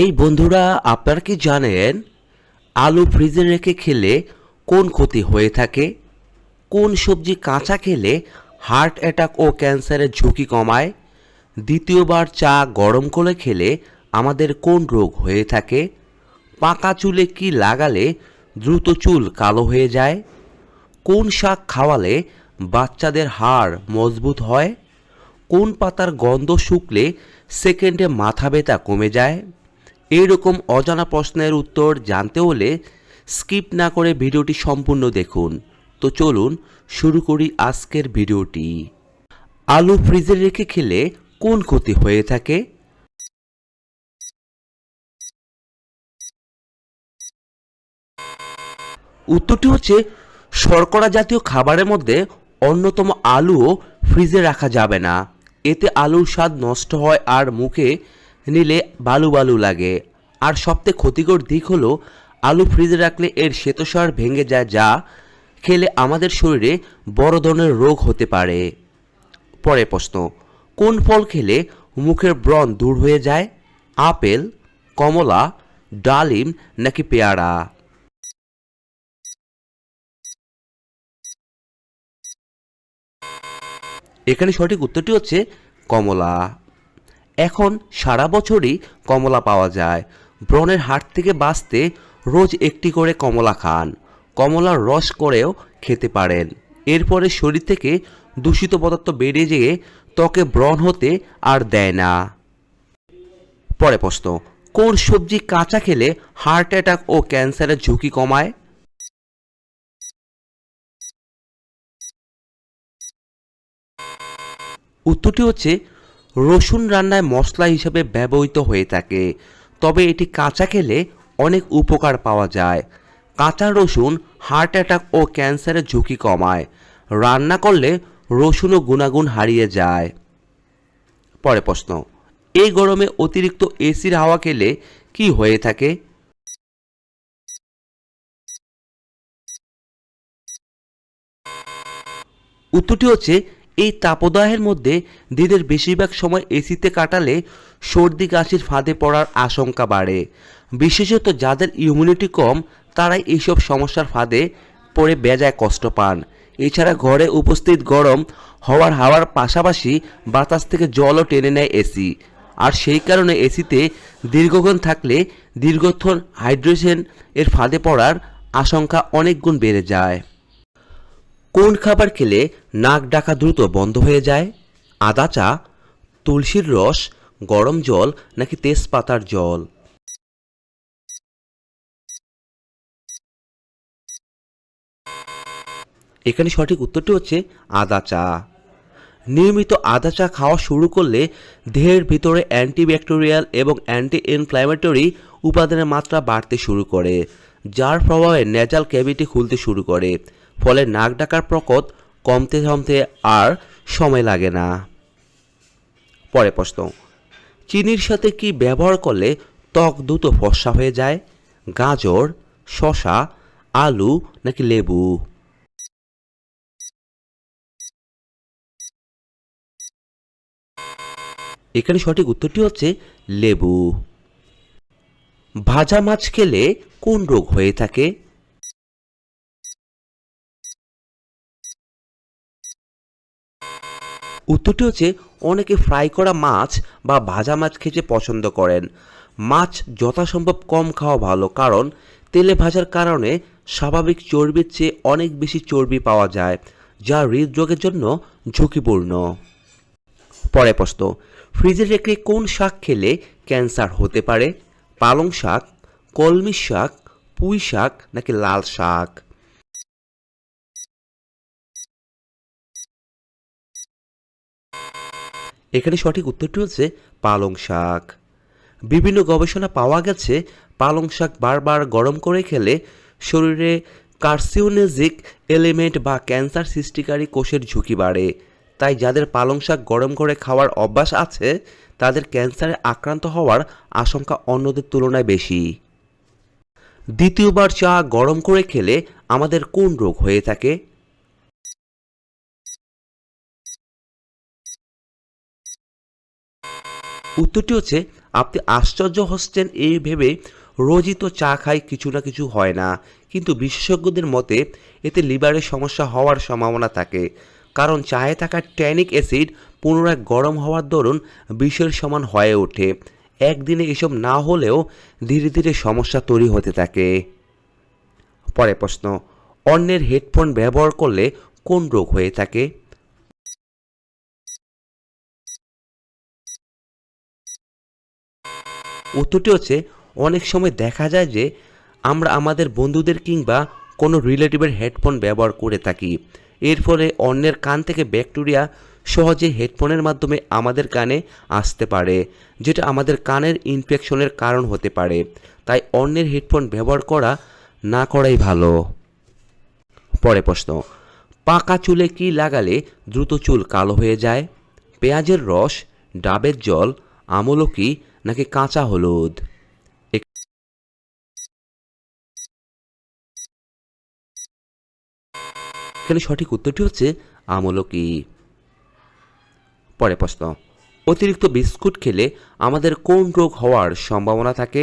এই বন্ধুরা, আপনারা কি জানেন আলু ফ্রিজে রেখে খেলে কোন ক্ষতি হয়ে থাকে? কোন সবজি কাঁচা খেলে হার্ট অ্যাটাক ও ক্যান্সারের ঝুঁকি কমায়? দ্বিতীয়বার চা গরম করে খেলে আমাদের কোন রোগ হয়ে থাকে? পাকা চুলে কি লাগালে দ্রুত চুল কালো হয়ে যায়? কোন শাক খাওয়ালে বাচ্চাদের হাড় মজবুত হয়? কোন পাতার গন্ধ শুকলে সেকেন্ডে মাথা ব্যথা কমে যায়? এইরকম অজানা প্রশ্নের উত্তর জানতে হলে স্কিপ না করে ভিডিওটি সম্পূর্ণ দেখুন। তো চলুন শুরু করি আজকের ভিডিওটি। আলু ফ্রিজে রেখে খেলে কোন ক্ষতি হয়ে থাকে? উত্তরটি হচ্ছে, শর্করা জাতীয় খাবারের মধ্যে অন্যতম আলুও ফ্রিজে রাখা যাবে না। এতে আলুর স্বাদ নষ্ট হয় আর মুখে নিলে বালু বালু লাগে। আর সবথেকে ক্ষতিকর দিক হলো, আলু ফ্রিজে রাখলে এর শ্বেতসার ভেঙে যায় যা খেলে আমাদের শরীরে বড় ধরনের রোগ হতে পারে। পরে প্রশ্ন, কোন ফল খেলে মুখের ব্রণ দূর হয়ে যায়? আপেল, কমলা, ডালিম নাকি পেয়ারা? এখানে সঠিক উত্তরটি হচ্ছে কমলা। এখন সারা বছরই কমলা পাওয়া যায়। ব্রণের হাট থেকে বাঁচতে রোজ একটি করে কমলা খান। কমলার রস করেও খেতে পারেন। এরপরে শরীর থেকে দূষিত পদার্থ বেড়ে যেয়ে ত্বকে ব্রণ হতে আর দেয় না। পরে প্রশ্ন, কোন সবজি কাঁচা খেলে হার্ট অ্যাটাক ও ক্যান্সারের ঝুঁকি কমায়? উত্তরটি হচ্ছে রসুন রান্নায় মশলা হিসেবে ব্যবহৃত হয়ে থাকে। তবে এটি কাঁচা খেলে অনেক উপকার পাওয়া যায়। কাঁচা রসুন হার্ট অ্যাটাক ও ক্যান্সারের ঝুঁকি কমায়। রান্না করলে রসুনও গুণাগুণ হারিয়ে যায়। পরে প্রশ্ন, এই গরমে অতিরিক্ত এসির হাওয়া খেলে কি হয়ে থাকে? উত্তরটি হচ্ছে এই তাপদাহের মধ্যে দিনের বেশিরভাগ সময় এসিতে কাটালে সর্দি কাশির ফাঁদে পড়ার আশঙ্কা বাড়ে। বিশেষত যাদের ইমিউনিটি কম, তারাই এইসব সমস্যার ফাঁদে পড়ে বেজায় কষ্ট পান। এছাড়া ঘরে উপস্থিত গরম হওয়ার হাওয়ার পাশাপাশি বাতাস থেকে জলও টেনে নেয় এসি। আর সেই কারণে এসিতে দীর্ঘক্ষণ থাকলে দীর্ঘক্ষণ হাইড্রেশন এর ফাঁদে পড়ার আশঙ্কা অনেক গুণ বেড়ে যায়। কোন খাবার খেলে নাক ডাকা দ্রুত বন্ধ হয়ে যায়? আদা চা তুলসীর রস, গরম জল নাকি তেজপাতার জল? এখানে সঠিক উত্তরটি হচ্ছে আদা চা নিয়মিত আদা চা খাওয়া শুরু করলে দেহের ভিতরে অ্যান্টিব্যাকটেরিয়াল এবং অ্যান্টি ইনফ্ল্যামেটরি উপাদানের মাত্রা বাড়তে শুরু করে, যার প্রভাবে নেজাল ক্যাভিটি খুলতে শুরু করে। ফলে নাক ডাকার প্রকট কমতে কমতে আর সময় লাগে না। পরে প্রশ্ন, চিনির সাথে কি ব্যবহার করলে ত্বক দ্রুত ফর্সা হয়ে যায়? গাজর শশা আলু নাকি লেবু? এখানে সঠিক উত্তরটি হচ্ছে লেবু। ভাজা মাছ খেলে কোন রোগ হয়ে থাকে? উত্তরটি হচ্ছে, অনেকে ফ্রাই করা মাছ বা ভাজা মাছ খেতে পছন্দ করেন। মাছ যথাসম্ভব কম খাওয়া ভালো, কারণ তেলে ভাজার কারণে স্বাভাবিক চর্বির চেয়ে অনেক বেশি চর্বি পাওয়া যায়, যা হৃদরোগের জন্য ঝুঁকিপূর্ণ। পরে প্রশ্ন ফ্রিজে রেখে কোন শাক খেলে ক্যান্সার হতে পারে? পালং শাক, কলমি শাক, পুঁই শাক নাকি লাল শাক? এখানে সঠিক উত্তরটি হচ্ছে পালং শাক। বিভিন্ন গবেষণা পাওয়া গেছে, পালং শাক বারবার গরম করে খেলে শরীরে কার্সিওনেজিক এলিমেন্ট বা ক্যান্সার সৃষ্টিকারী কোষের ঝুঁকি বাড়ে। তাই যাদের পালং শাক গরম করে খাওয়ার অভ্যাস আছে, তাদের ক্যান্সারে আক্রান্ত হওয়ার আশঙ্কা অন্যদের তুলনায় বেশি। দ্বিতীয়বার চা গরম করে খেলে আমাদের কোন রোগ হয়ে থাকে? উত্তরটি হচ্ছে, আপনি আশ্চর্য হচ্ছেন এই ভেবে রোজই তো চা খাই কিছু না কিছু হয় না। কিন্তু বিশেষজ্ঞদের মতে, এতে লিভারের সমস্যা হওয়ার সম্ভাবনা থাকে। কারণ চায়ে থাকা ট্যানিক অ্যাসিড পুনরায় গরম হওয়ার দরুন বিষের সমান হয়ে ওঠে। একদিনে এসব না হলেও ধীরে ধীরে সমস্যা তৈরি হতে থাকে। পরে প্রশ্ন, অন্যের হেডফোন ব্যবহার করলে কোন রোগ হয়ে থাকে? উত্তরটি হচ্ছে, অনেক সময় দেখা যায় যে আমরা আমাদের বন্ধুদের কিংবা কোনো রিলেটিভের হেডফোন ব্যবহার করে থাকি। এর ফলে অন্যের কান থেকে ব্যাকটেরিয়া সহজে হেডফোনের মাধ্যমে আমাদের কানে আসতে পারে, যেটা আমাদের কানের ইনফেকশনের কারণ হতে পারে। তাই অন্যের হেডফোন ব্যবহার করা না করাই ভালো। পরে প্রশ্ন, পাকা চুলে কি লাগালে দ্রুত চুল কালো হয়ে যায়? পেঁয়াজের রস, ডাবের জল, আমলকি নাকি কাঁচা হলুদ? এখানে সঠিক উত্তরটি হচ্ছে আমলকি। পরে প্রশ্ন, অতিরিক্ত বিস্কুট খেলে আমাদের কোন রোগ হওয়ার সম্ভাবনা থাকে?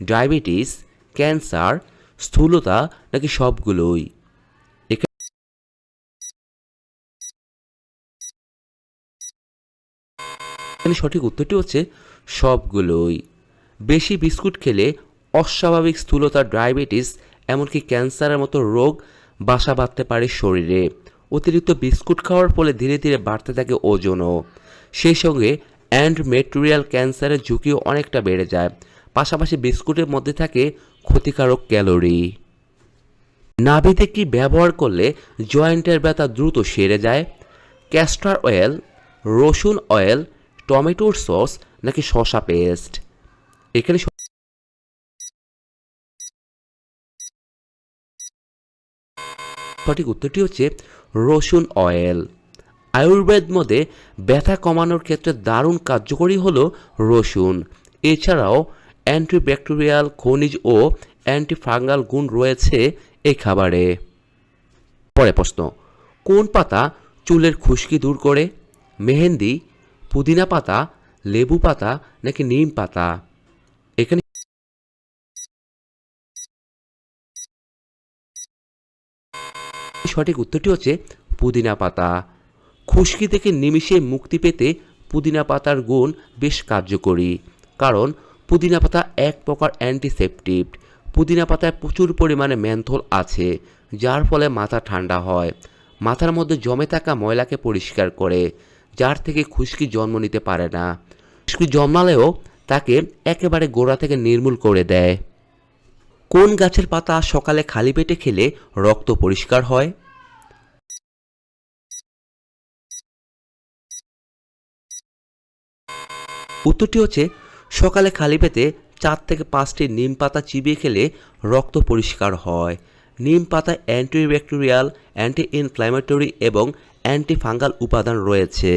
ডায়াবেটিস, ক্যান্সার, স্থূলতা নাকি সবগুলোই? এখানে সঠিক উত্তরটি হচ্ছে সবগুলোই। বেশি বিস্কুট খেলে অস্বাভাবিক স্থূলতা, ডায়াবেটিস, এমনকি ক্যান্সারের মতো রোগ বাসা বাঁধতে পারে শরীরে। অতিরিক্ত বিস্কুট খাওয়ার ফলে ধীরে ধীরে বাড়তে থাকে ওজনও। সেই সঙ্গে অ্যান্ড মেটেরিয়াল ক্যান্সারের ঝুঁকিও অনেকটা বেড়ে যায়। পাশাপাশি বিস্কুটের মধ্যে থাকে ক্ষতিকারক ক্যালোরি। নাভিতে কি ব্যবহার করলে জয়েন্টের ব্যথা দ্রুত সেরে যায়? ক্যাস্টার অয়েল, রসুন অয়েল টমেটোর সস নাকি শসা পেস্ট? এখানে সঠিক উত্তরটি হচ্ছে রসুন অয়েল আয়ুর্বেদ মধ্যে ব্যথা কমানোর ক্ষেত্রে দারুণ কার্যকরী হলো রসুন। এছাড়াও অ্যান্টিব্যাকটেরিয়াল খনিজ ও অ্যান্টিফাঙ্গাল গুণ রয়েছে এই খাবারে। পরে প্রশ্ন, কোন পাতা চুলের খুশকি দূর করে? মেহেন্দি পুদিনা পাতা, লেবু পাতা নাকি নিম পাতা? এখানে সঠিক উত্তরটি হচ্ছে পুদিনা পাতা। খুশকি থেকে নিমিষে মুক্তি পেতে পুদিনা পাতার গুণ বেশ কার্যকরী, কারণ পুদিনা পাতা এক প্রকার অ্যান্টিসেপটিভ পুদিনা পাতায় প্রচুর পরিমাণে ম্যান্থল আছে, যার ফলে মাথা ঠান্ডা হয়। মাথার মধ্যে জমে থাকা ময়লাকে পরিষ্কার করে। যার থেকে খুশকি জন্ম নিতে পারে না। খুশকি জন্মালেও তাকে একেবারে গোড়া থেকে নির্মূল করে দেয়। কোন গাছের পাতা সকালে খালি পেটে খেলে রক্ত পরিষ্কার হয়? উত্তরটি হচ্ছে, সকালে খালি পেটে চার থেকে পাঁচটি নিম পাতা চিবিয়ে খেলে রক্ত পরিষ্কার হয়। নিম পাতায় অ্যান্টিব্যাকটেরিয়াল অ্যান্টি ইনফ্ল্যামেটরি এবং অ্যান্টি ফাঙ্গাল উপাদান রয়েছে।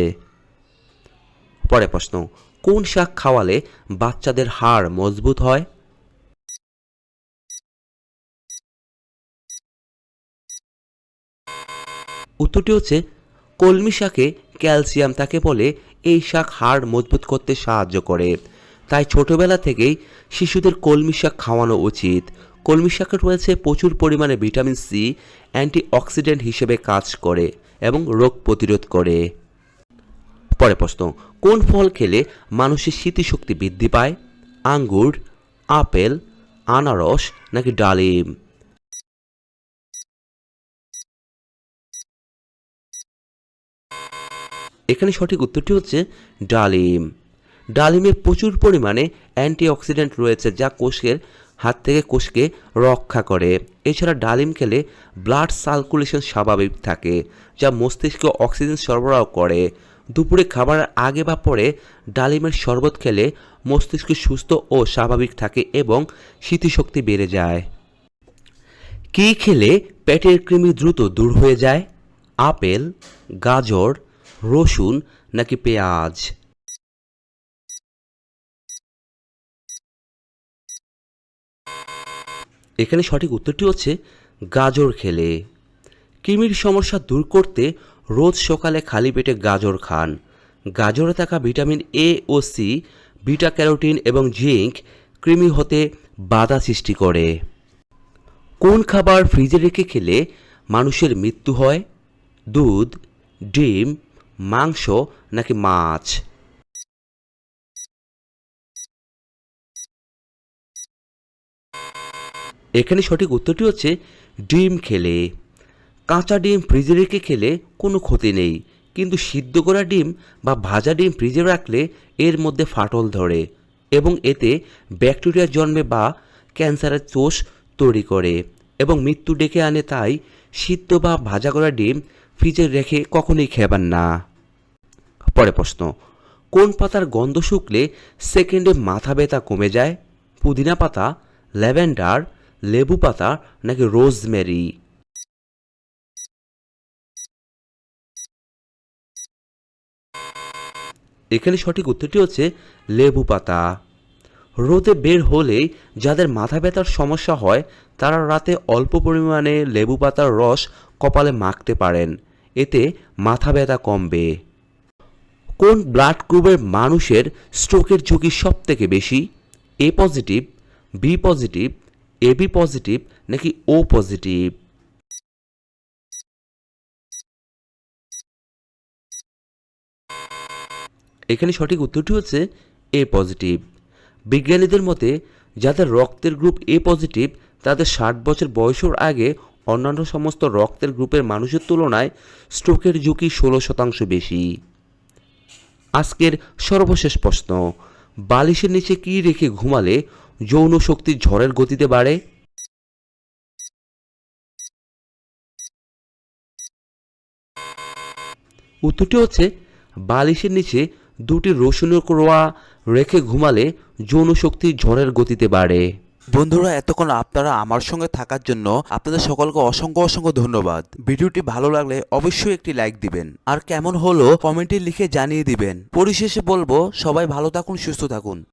পরে প্রশ্ন, কোন শাক খাওয়ালে বাচ্চাদের হাড় মজবুত হয়? উত্তরটি হচ্ছে, কলমি শাকে ক্যালসিয়াম তাকে বলে এই শাক হাড় মজবুত করতে সাহায্য করে। তাই ছোটবেলা থেকেই শিশুদের কলমি শাক খাওয়ানো উচিত। কলমি শাকে রয়েছে প্রচুর পরিমাণে ভিটামিন সি, অ্যান্টিঅক্সিডেন্ট হিসেবে কাজ করে এবং রোগ প্রতিরোধ করে। পরে প্রশ্ন, কোন ফল খেলে মানুষের স্মৃতিশক্তি বৃদ্ধি পায়? আঙ্গুর, আপেল, আনারস নাকি ডালিম? এখানে সঠিক উত্তরটি হচ্ছে ডালিম। ডালিমে প্রচুর পরিমাণে অ্যান্টিঅক্সিডেন্ট রয়েছে যা কোষের হাত থেকে কোষকে রক্ষা করে। এছাড়া ডালিম খেলে ব্লাড সার্কুলেশন স্বাভাবিক থাকে, যা মস্তিষ্কে অক্সিজেন সরবরাহ করে। দুপুরে খাবারের আগে বা পরে ডালিমের শরবত খেলে মস্তিষ্ক সুস্থ ও স্বাভাবিক থাকে এবং স্মৃতিশক্তি বেড়ে যায়। কী খেলে পেটের কৃমি দ্রুত দূর হয়ে যায়? আপেল, গাজর, রসুন নাকি পেঁয়াজ? এখানে সঠিক উত্তরটি হচ্ছে গাজর খেলে। কৃমির সমস্যা দূর করতে রোজ সকালে খালি পেটে গাজর খান। গাজরে থাকা ভিটামিন এ ও সি বিটা ক্যারোটিন এবং জিঙ্ক কৃমি হতে বাধা সৃষ্টি করে। কোন খাবার ফ্রিজে রেখে খেলে মানুষের মৃত্যু হয়? দুধ, ডিম, মাংস নাকি মাছ? এখানে সঠিক উত্তরটি হচ্ছে ডিম খেলে। কাঁচা ডিম ফ্রিজে রেখে খেলে কোনো ক্ষতি নেই, কিন্তু সিদ্ধ করা ডিম বা ভাজা ডিম ফ্রিজে রাখলে এর মধ্যে ফাটল ধরে এবং এতে ব্যাকটেরিয়া জন্মে বা ক্যান্সারের চোষ তৈরি করে এবং মৃত্যু ডেকে আনে তাই সিদ্ধ বা ভাজা করা ডিম ফ্রিজে রেখে কখনোই খেবেন না। পরে প্রশ্ন, কোন পাতার গন্ধ শুকলে সেকেন্ডে মাথা ব্যথা কমে যায়? পুদিনা পাতা, ল্যাভেন্ডার লেবু পাতা নাকি রোজমেরি? এখানে সঠিক উত্তরটি হচ্ছে লেবু পাতা। রোদে বের হলেই যাদের মাথা ব্যথার সমস্যা হয়, তারা রাতে অল্প পরিমাণে লেবু পাতার রস কপালে মাখতে পারেন। এতে মাথা ব্যথা কমবে। কোন ব্লাড গ্রুপের মানুষের স্ট্রোকের ঝুঁকি সব থেকে বেশি? A positive, B positive AB positive নাকি ও পজিটিভ এখানে সঠিক উত্তরটি হচ্ছে এ পজিটিভ বিজ্ঞানীদের মতে, যাদের রক্তের গ্রুপ এ পজিটিভ তাদের ষাট বছর বয়সের আগে অন্যান্য সমস্ত রক্তের গ্রুপের মানুষের তুলনায় স্ট্রোকের ঝুঁকি ষোলো শতাংশ বেশি। আজকের সর্বশেষ প্রশ্ন, বালিশের নিচে কি রেখে ঘুমালে যৌন শক্তি ঝড়ের গতিতে বাড়ে। উত্তরটি হচ্ছে, বালিশের নিচে দুটি রসুনের কোয়া রেখে ঘুমালে যৌন শক্তি ঝড়ের গতিতে বাড়ে। বন্ধুরা, এতক্ষণ আপনারা আমার সঙ্গে থাকার জন্য আপনাদের সকলকে অসংখ্য অসংখ্য ধন্যবাদ। ভিডিওটি ভালো লাগলে অবশ্যই একটি লাইক দিবেন। আর কেমন হলো কমেন্টে লিখে জানিয়ে দিবেন। পরিশেষে বলব, সবাই ভালো থাকুন, সুস্থ থাকুন।